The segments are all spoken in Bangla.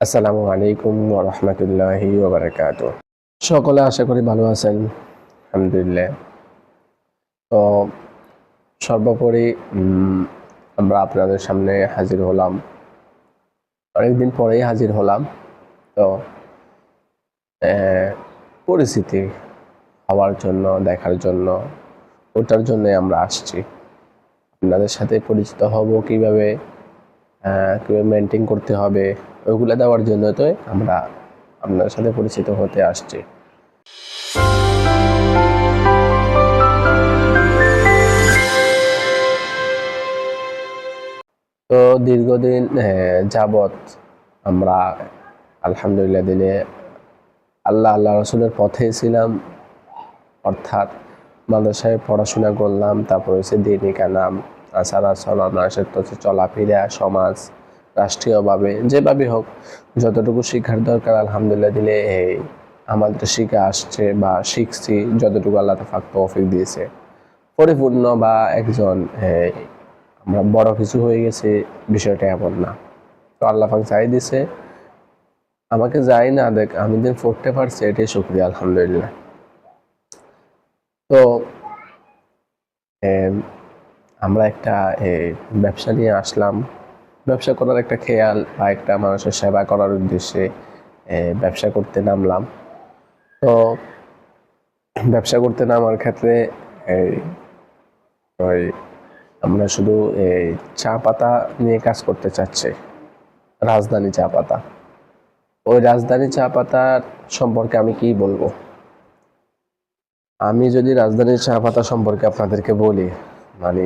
আসসালামু আলাইকুম ওরহমতুল্লাহি ওবরাকাত সকলে আশা করি ভালো আছেন। আলহামদুলিল্লাহ। তো সর্বোপরি আমরা আপনাদের সামনে হাজির হলাম। অনেকদিন পরেই হাজির হলাম। তো পরিস্থিতি হওয়ার জন্য দেখার জন্য ওটার জন্যই আমরা আসছি। আপনাদের সাথে পরিচিত হব কীভাবে আহ, কীভাবে মেনটেন করতে হবে ওইগুলো দেওয়ার জন্য তো আমরা আপনার সাথে পরিচিত হতে আসছি। তো দীর্ঘদিন আহ, যাবৎ আমরা আলহামদুলিল্লাহ দিনে আল্লাহ আল্লাহ রসুলের পথে ছিলাম। অর্থাৎ মাদ্রাসায় পড়াশোনা করলাম তারপর হচ্ছে দিনী কালাম আসার হচ্ছে চলাফেরা সমাজ রাষ্ট্রীয়ভাবে, যেভাবে হোক, যতটুকু শিক্ষার দরকার, আলহামদুলিল্লাহ, দিলে এই আমাদের শিখে আসছে বা শিখছি, যতটুকু আল্লাহ তাফাক তৌফিক দিয়েছে। পরিপূর্ণ বা একজন আমরা বড় কিছু হয়ে গেছে, বিষয়টা এমন না। তো আল্লাহ পাক যাই দিছে, আমাকে যাই না দেখ, আমি দিন পড়তে পারছি, এটাই শুক্রিয়া, আলহামদুলিল্লাহ। তো আমরা একটা ব্যবসা নিয়ে আসলাম। ব্যবসা করার একটা খেয়াল বা একটা মানুষের সেবা করার উদ্দেশ্যে ব্যবসা করতে নামলাম। তো ব্যবসা করতে নামার ক্ষেত্রে ওই আমরা শুধু চা পাতা নিয়ে কাজ করতে চাচ্ছি, রাজধানী চা পাতা। ওই রাজধানী চা পাতার সম্পর্কে আমি কি বলব? আমি যদি রাজধানীর চা পাতা সম্পর্কে আপনাদেরকে বলি মানে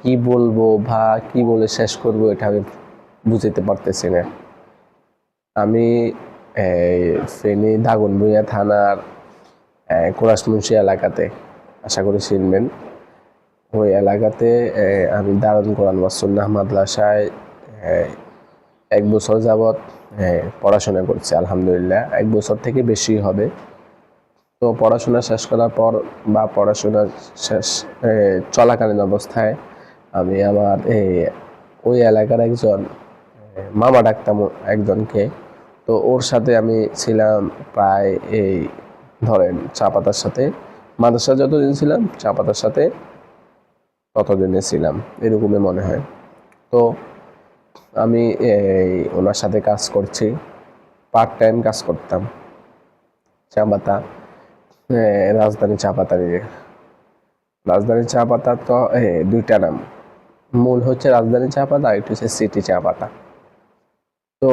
কি বলব বা কি বলে শেষ করব এটা আমি বুঝতে পারতেছি না। আমি ফেনী দাগনভূঞা থানার কোরাসমুন্সি এলাকাতে, আশা করি চিনবেন। ওই এলাকাতে আমি দারুণ কোরআন ওয়াসুল্লাহ মাদ্রাসায় এক বছর যাবৎ পড়াশোনা করছি, আলহামদুলিল্লাহ। এক বছর থেকে বেশি হবে। তো পড়াশোনা শেষ করার পর বা পড়াশোনা শেষ চলাকালীন অবস্থায় আমি আমার এই ওই এলাকার একজন মামা ডাকতাম একজনকে। তো ওর সাথে আমি ছিলাম প্রায় এই ধরেন চা পাতার সাথে। মাদ্রাসা যতদিন ছিলাম, চা পাতার সাথে ততদিনে ছিলাম, এরকমই মনে হয়। তো আমি এই ওনার সাথে কাজ করছি পার্ট টাইম কাজ করতাম। চা পাতা রাজধানী চা পাতা নিয়ে রাজধানী চা পাতা তো দুইটা নাম। মূল হচ্ছে রাজধানী চা পাতা, আর একটা হচ্ছে সিটি চা পাতা। তো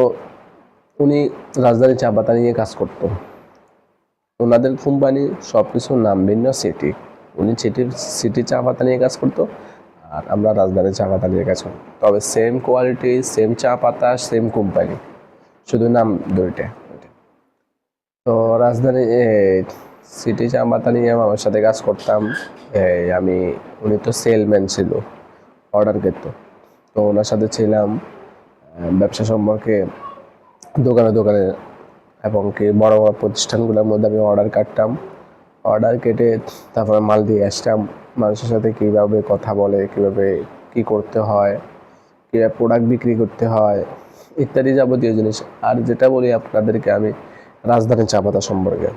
উনি রাজধানী চা পাতা নিয়ে কাজ করতো। ওনাদের কোম্পানি সব কিছুর নাম ভিন্ন সিটি উনি সিটি চা পাতা নিয়ে কাজ করতো আর আমরা রাজধানী চা পাতা নিয়ে কাজ করতাম। তবে সেম কোয়ালিটি সেম চা পাতা সেম কোম্পানি শুধু নাম দুইটা। তো রাজধানী সিটি চা পাতা নিয়ে আমি আমার সাথে কাজ করতাম। আমি, উনি তো সেলম্যান ছিল অর্ডার করত। তো ওনার সাথে ছিলাম ব্যবসা সম্পর্কে দোকানে দোকানে এবং কি বড় বড় প্রতিষ্ঠানগুলোর মধ্যে আমি অর্ডার কাটতাম। অর্ডার কেটে তারপরে মাল দিয়ে আসতাম। মানুষের সাথে কীভাবে কথা বলে, কীভাবে কি করতে হয়, কীভাবে প্রোডাক্ট বিক্রি করতে হয়, ইত্যাদি যাবতীয় জিনিস। আর যেটা বলি আপনাদেরকে আমি, রাজধানী চা পাতা সম্পর্কে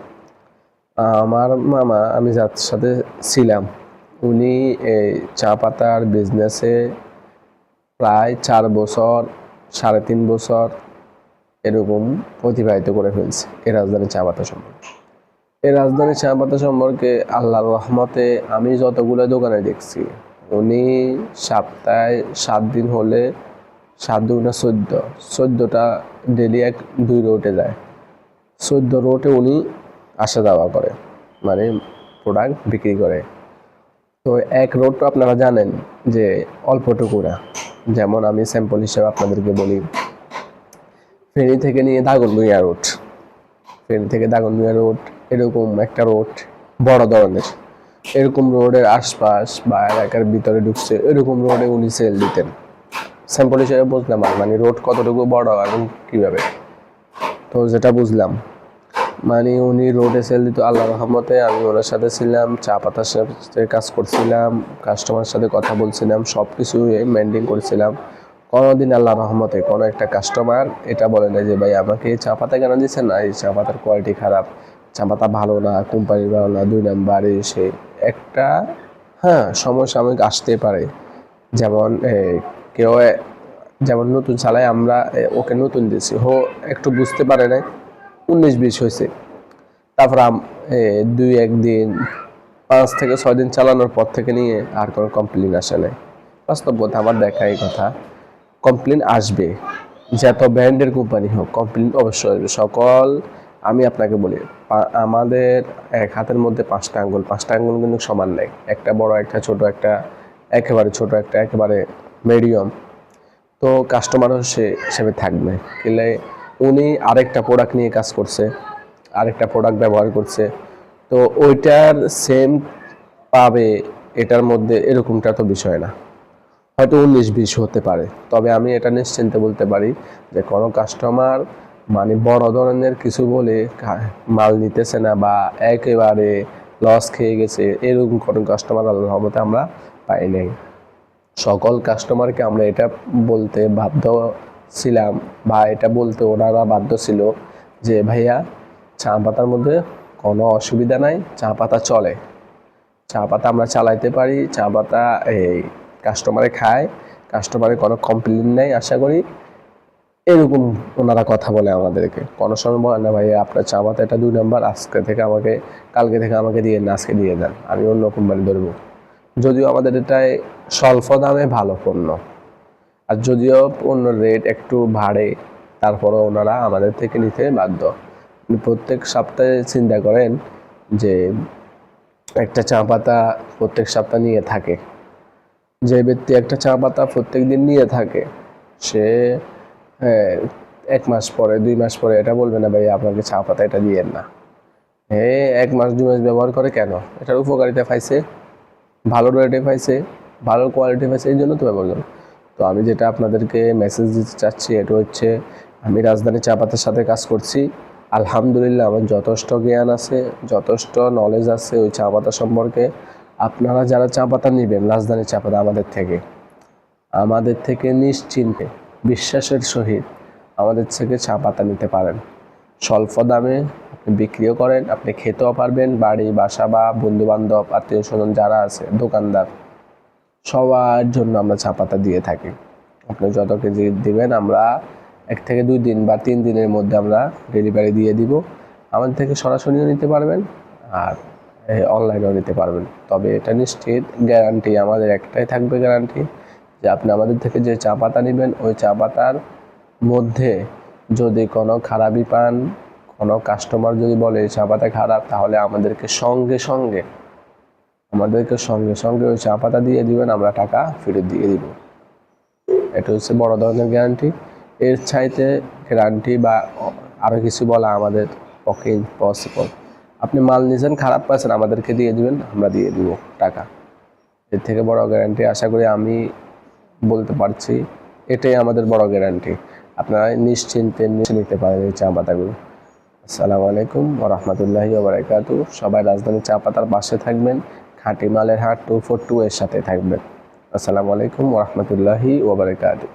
আমার মামা, আমি যার সাথে ছিলাম, উনি এই চা পাতার বিজনেসে প্রায় চার বছর সাড়ে তিন বছর এরকম অতিবাহিত করে ফেলছে এই রাজধানী চা পাতা সম্পর্কে। এই রাজধানী চা পাতা সম্পর্কে আল্লাহর রহমতে আমি যতগুলো দোকানে দেখছি, উনি সপ্তাহে সাত দিন হলে সাত দুগুণা চোদ্দ। চোদ্দোটা ডেলি এক দুই রোটে যায়। চোদ্দ রোটে উনি আসা যাওয়া করে মানে প্রোডাক্ট বিক্রি করে। তো এক রোড তো আপনারা জানেন যে অল্পটুকু না। যেমন আমি স্যাম্পল হিসেবে আপনাদেরকে বলি। ফেনী থেকে নিয়ে দাগনভূঞা রোড। ফেনী থেকে দাগনভূঞা রোড, এরকম একটা রোড, বড় ধরনের। এরকম রোডের আশপাশ বা এলাকার ভিতরে ঢুকছে, এরকম রোডে উনি সেল দিতেন। স্যাম্পল হিসেবে বুঝলাম আর মানে রোড কতটুকু বড় এবং কীভাবে। তো যেটা বুঝলাম মানে উনি রোডে সেল দিত আল্লাহ রহমতে আমি ওনার সাথে ছিলাম, চা পাতার সাথে কাজ করছিলাম কাস্টমার সাথে কথা বলছিলাম সব কিছু মেনটেন করছিলাম। কোনোদিন আল্লাহ রহমতে কোনো একটা কাস্টমার এটা বলে না যে, ভাই, আমাকে চা পাতা কেন দিচ্ছেন না? এই চা পাতার কোয়ালিটি খারাপ, চা পাতা ভালো না কোম্পানির ভালো না, দুই নাম্বার এসে। একটা হ্যাঁ সমসাময়িক আসতে পারে। যেমন কেউ যেমন নতুন চালায় আমরা ওকে নতুন দিয়েছি। হো একটু বুঝতে পারে নাই। উনিশ, বিশ হয়েছে। তারপর দুই, একদিন, পাঁচ থেকে ছয় দিন চালানোর পর থেকে নিয়ে আর কোনো কমপ্লেন আসে নাই। বাস্তব কথা আমার দেখা এই কথা। কমপ্লেন আসবে। যত ব্র্যান্ডের কোম্পানি হোক কমপ্লেন অবশ্যই আসবে। সকল, আমি আপনাকে বলি আমাদের এক হাতের মধ্যে পাঁচটা আঙ্গুল। পাঁচটা আঙ্গুল কিন্তু সমান নেই। একটা বড়, একটা ছোট, একটা একেবারে ছোট, একটা একেবারে মিডিয়াম তো কাস্টমারও সে হিসেবে থাকবে। কিলে উনি আরেকটা প্রোডাক্ট নিয়ে কাজ করছে, আরেকটা প্রোডাক্ট ব্যবহার করছে। তো ওইটার সেম পাবে, এটার মধ্যে এরকমটা তো বিষয় না। হয়তো উনিশ বিশ হতে পারে। তবে আমি এটা নিশ্চিন্তে বলতে পারি যে কোনো কাস্টমার মানে বড় ধরনের কিছু বলে মাল নিতেছে না বা একেবারে লস খেয়ে গেছে, এরকম কোনো কাস্টমার আল্লাহর রহমতে আমরা পাই নাই। সকল কাস্টমারকে আমরা এটা বলতে বাধ্য ছিলাম বা এটা বলতে ওনারা বাধ্য ছিল যে, ভাইয়া, চা পাতার মধ্যে কোনো অসুবিধা নাই, চা পাতা চলে। চা পাতা আমরা চালাইতে পারি, চা পাতা এই কাস্টমারে খায় কাস্টমারে কোনো কমপ্লেন নেই, আশা করি। এরকম ওনারা কথা বলে আমাদেরকে। কোনো সময় বলে, না ভাই আপনার চা পাতা এটা দুই নাম্বার, আজকে থেকে আমাকে, কালকে থেকে আমাকে দিয়ে দেন, আজকে দিয়ে দেন, আমি অন্য কোম্পানি ধরবো। যদিও আমাদের এটাই স্বল্প দামে ভালো পণ্য। আর যদিও অন্য রেট একটু বাড়ে তারপরও ওনারা আমাদের থেকে নিতে বাধ্য। প্রত্যেক সপ্তাহে চিন্তা করেন যে একটা চা পাতা প্রত্যেক সপ্তাহ নিয়ে থাকে। যে ব্যক্তি একটা চা পাতা প্রত্যেক দিন নিয়ে থাকে সে হ্যাঁ, এক মাস পরে দুই মাস পরে এটা বলবে না ভাই আপনাকে চা পাতা এটা দিয়েন না। হে এক মাস দুই মাস ব্যবহার করে কেন? এটার উপকারিতা পাইছে ভালো রেটে পাইছে ভালো কোয়ালিটি পাইছে এই জন্য তো ব্যবহার করে। তো আমি যেটা আপনাদেরকে মেসেজ দিতে চাচ্ছি, এটা হচ্ছে, আমি রাজধানী চা পাতার সাথে কাজ করছি। আলহামদুলিল্লাহ, আমার যথেষ্ট জ্ঞান আছে, যথেষ্ট নলেজ আছে ওই চা পাতা সম্পর্কে। আপনারা যারা চা পাতা নেবেন, রাজধানী চা পাতা আমাদের থেকে আমাদের থেকে নিশ্চিন্তে, বিশ্বাসের সহিত আমাদের থেকে চা পাতা নিতে পারেন। স্বল্প দামে আপনি বিক্রিও করেন, আপনি খেতেও পারবেন, বাড়ি, বাসা বা বন্ধু বান্ধব আত্মীয় স্বজন যারা আছে, দোকানদার। সবার জন্য আমরা চা পাতা দিয়ে থাকি। আপনি যত কেজি দিবেন, আমরা এক থেকে দুই দিন বা তিন দিনের মধ্যে আমরা ডেলিভারি দিয়ে দিব। আমাদের থেকে সরাসরিও নিতে পারবেন আর অনলাইনেও নিতে পারবেন। তবে এটা নিশ্চিত গ্যারান্টি আমাদের একটাই থাকবে গ্যারান্টি যে আপনি আমাদের থেকে যে চা পাতা নেবেন, ওই চা পাতার মধ্যে যদি কোনো খারাপই পান, কোনো কাস্টমার যদি বলে চা পাতা খারাপ, তাহলে আমাদেরকে সঙ্গে সঙ্গে আমাদেরকে সঙ্গে সঙ্গে ওই চা পাতা দিয়ে দিবেন, আমরা টাকা ফেরত দিয়ে দিব। এটা হচ্ছে বড় ধরনের গ্যারান্টি এর চাইতে গ্যারান্টি বা আরও কিছু বলা আমাদের পক্ষে ইম্পসিবল আপনি মাল নিয়েছেন, খারাপ পাচ্ছেন, আমাদেরকে দিয়ে দিবেন, আমরা দিয়ে দিব টাকা। এর থেকে বড় গ্যারান্টি আশা করি আমি বলতে পারছি, এটাই আমাদের বড় গ্যারান্টি আপনারা নিশ্চিন্তে নিতে পারেন এই চা পাতাগুলো। আসসালামু আলাইকুম ও রহমতুল্লাহি ওবরাকাতু সবাই রাজধানী চা পাতার পাশে থাকবেন। খাঁটি মালের হাট টু ফোর টু এর সাথে থাকবেন। আসসালামু আলাইকুম ওরহমতুল্লাহি রহমতুল্লাহি ওবরাকাতু